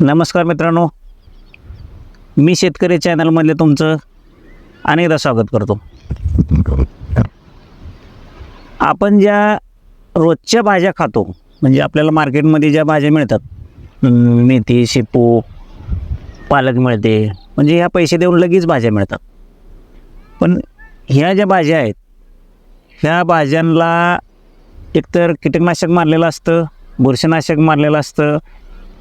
नमस्कार मित्रांनो. मी शेतकरी चॅनलमधले तुमचं अनेकदा स्वागत करतो. आपण ज्या रोजच्या भाज्या खातो म्हणजे आपल्याला मार्केटमध्ये ज्या भाज्या मिळतात मेथी शेपू पालक मिळते म्हणजे ह्या पैसे देऊन लगेच भाज्या मिळतात. पण ह्या ज्या भाज्या आहेत ह्या भाज्यांना एकतर कीटकनाशक मारलेलं असतं बुरशीनाशक मारलेलं असतं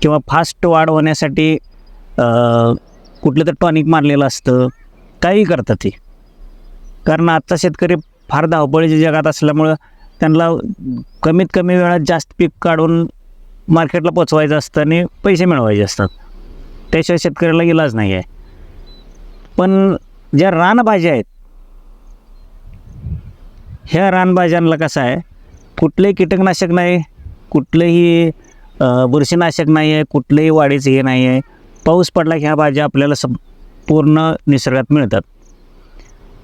किंवा फास्ट वाढ होण्यासाठी कुठलं तर टॉनिक मारलेलं असतं काही करतात ते. कारण आत्ता शेतकरी फार धावपळीच्या जगात असल्यामुळं त्यांना कमीत कमी वेळात जास्त पीक काढून मार्केटला पोचवायचं असतं आणि पैसे मिळवायचे असतात. त्याशिवाय शेतकऱ्याला इलाज नाही आहे. पण ज्या रानभाज्या आहेत ह्या रानभाज्यांना कसं आहे कुठलंही कीटकनाशक नाही कुठलंही बुरशीनाशक नाही आहे कुठलंही वाढीचं हे नाही आहे पाऊस पडला की ह्या भाज्या आपल्याला सं पूर्ण निसर्गात मिळतात.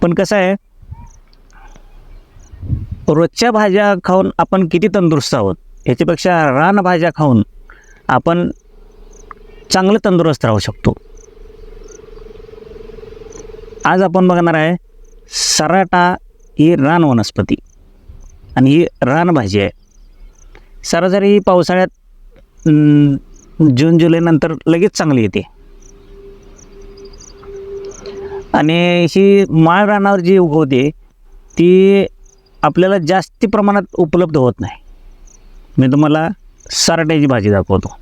पण कसं आहे रोजच्या भाज्या खाऊन आपण किती तंदुरुस्त आहोत? ह्याच्यापेक्षा रानभाज्या खाऊन आपण चांगलं तंदुरुस्त राहू शकतो. आज आपण बघणार आहे सराटा ही रान वनस्पती. आणि ही रानभाजी आहे. सरासरी ही पावसाळ्यात जून जुलैनंतर लगेच चांगली येते. आणि ही माळ रानावर जी उगवते ती आपल्याला जास्ती प्रमाणात उपलब्ध होत नाही. मी तुम्हाला सराट्याची भाजी दाखवतो.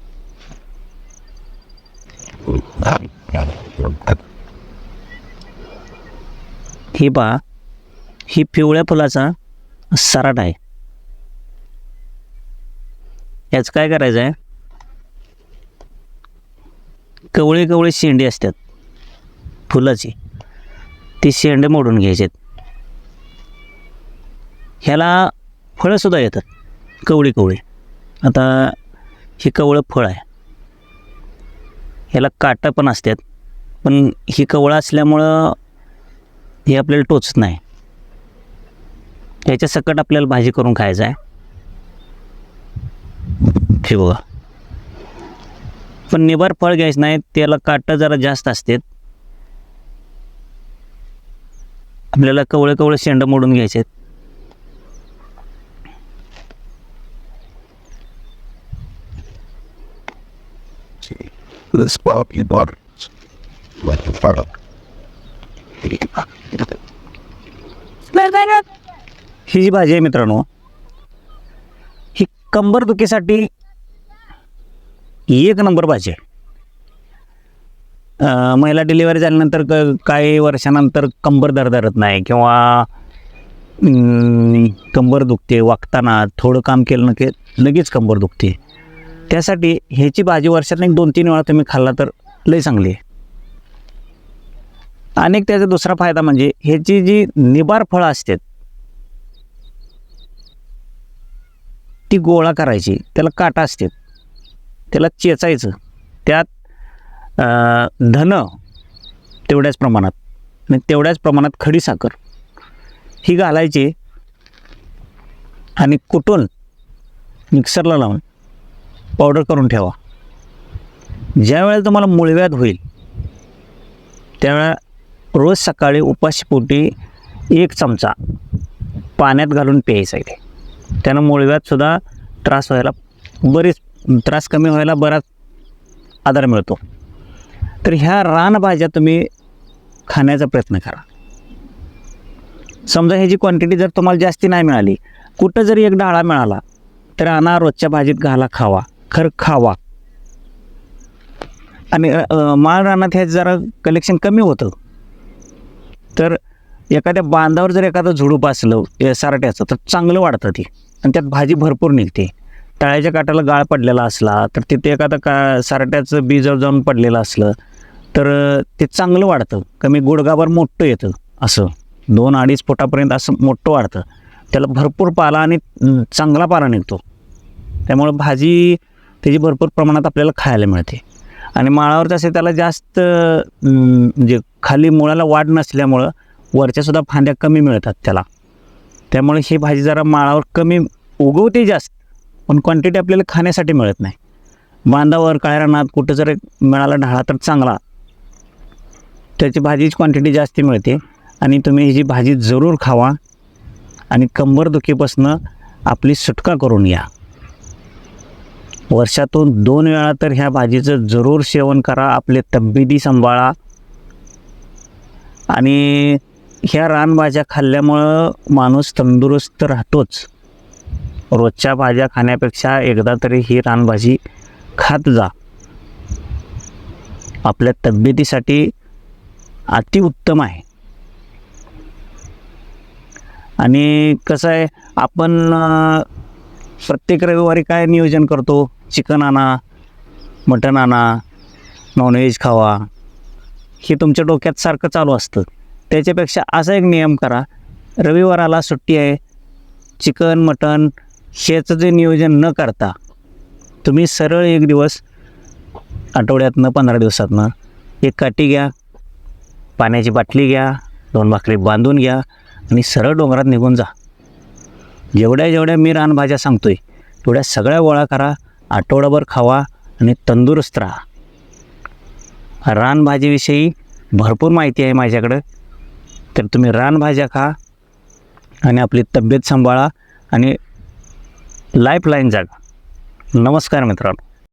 ही पहा ही पिवळ्या फुलाचा सराट आहे. याचं काय करायचं आहे कवळे कवळे शेंडे असतात. फुलाची. ती शेंडे मोडून घ्यायचे ह्याला फळंसुद्धा येतात. कवळी कवळी आता हे कवळं फळ आहे. ह्याला काटा पण असतात. पण ही कवळं असल्यामुळं हे आपल्याला टोचत नाही. ह्याच्या सकट आपल्याला भाजी करून खायचं आहे. हे बघा. पण निबार फळ घ्यायचं नाही त्याला काटं जरा जास्त असतात. आपल्याला कवळे कवळे शेंड मोडून घ्यायचे आहेत. ही जी भाजी आहे मित्रांनो ही कंबरदुखीसाठी एक नंबर भाजी आहे. महिला डिलिव्हरी झाल्यानंतर क काही वर्षानंतर कंबर दरदरत नाही किंवा कंबर दुखते वागताना थोडं काम केलं ना की लगेच कंबर दुखते. त्यासाठी ह्याची भाजी वर्षात एक दोन तीन वेळा तुम्ही खाल्ला तर लई चांगली आहे. अनेक त्याचा दुसरा फायदा म्हणजे ह्याची जी निबार फळं असतात ती गोळा करायची त्याला काटा असतात. त्याला चेचायचं. त्यात धन तेवढ्याच प्रमाणात आणि तेवढ्याच प्रमाणात खडी साखर ही घालायची आणि कुटून मिक्सरला लावून पावडर करून ठेवा. ज्या वेळेला तुम्हाला मुळव्याध होईल त्यावेळेला रोज सकाळी उपाशीपोटी एक चमचा पाण्यात घालून प्यायचा आहे ते. त्यानं मुळव्यातसुद्धा त्रास व्हायला बरेच त्रास कमी व्हायला बराच आधार मिळतो. तर ह्या रानभाज्या तुम्ही खाण्याचा प्रयत्न करा. समजा ह्याची क्वांटिटी जर तुम्हाला जास्ती नाही मिळाली कुठं जरी एक डाळा मिळाला तर आणा रोजच्या भाजीत घाला खावा खरं खावा. आणि माळ रानात ह्याचं जरा कलेक्शन कमी होतं. तर एखाद्या बांधावर जर एखादं झुडूप असलं सारट्याचं तर चांगलं वाढतं ते. आणि त्यात भाजी भरपूर निघते. तळ्याच्या काठाला गाळ पडलेला असला तर तिथे एखादं का सारट्याचं बीज जाऊन पडलेलं असलं तर ते चांगलं वाढतं. कमी गुडगाभर मोठं येतं असं. दोन अडीच फुटापर्यंत असं मोठं वाढतं. त्याला भरपूर पाला आणि चांगला पाला निघतो. त्यामुळं भाजी त्याची भरपूर प्रमाणात आपल्याला खायला मिळते. आणि माळावर तसे त्याला जास्त म्हणजे खाली मुळाला वाढ नसल्यामुळं वरच्यासुद्धा फांद्या कमी मिळतात त्याला. त्यामुळे ही भाजी जरा माळावर कमी उगवते जास्त. पण क्वांटिटी आपल्याला खाण्यासाठी मिळत नाही. बांधावर काळ्या रानात कुठं जर मिळाला ढाळा तर चांगला. त्याची भाजीची क्वांटिटी जास्त मिळते. आणि तुम्ही ही जी भाजी जरूर खावा. आणि कंबरदुखीपासनं आपली सुटका करून या. वर्षातून दोन वेळा तर ह्या भाजीचं जरूर सेवन करा. आपले तब्येती सांभाळा. आणि ह्या रानभाज्या खाल्ल्यामुळं माणूस तंदुरुस्त राहतोच. रोजच्या भाज्या खाण्यापेक्षा एकदा तरी ही रानभाजी खात जा. आपल्या तब्येतीसाठी अतिउत्तम आहे. आणि कसं आहे आपण प्रत्येक रविवारी काय नियोजन करतो? चिकन आणा मटण आणा नॉनव्हेज खावा. हे तुमच्या डोक्यात सारखं चालू असतं. त्याच्यापेक्षा असा एक नियम करा रविवाराला सुट्टी आहे. चिकन मटण शेताचे जे नियोजन न करता तुम्ही सरळ एक दिवस आठवड्यातनं पंधरा दिवसातनं एक काठी घ्या पाण्याची बाटली घ्या दोन भाकरी बांधून घ्या आणि सरळ डोंगरात निघून जा. जेवढ्या जेवढ्या मी रानभाज्या सांगतो आहे तेवढ्या सगळ्या गोळा करा आठवडाभर खावा आणि तंदुरुस्त राहा. रानभाजीविषयी भरपूर माहिती आहे माझ्याकडं. तर तुम्ही रानभाज्या खा आणि आपली तब्येत सांभाळा आणि लाईफ लाईन जागा. नमस्कार मित्रांनो.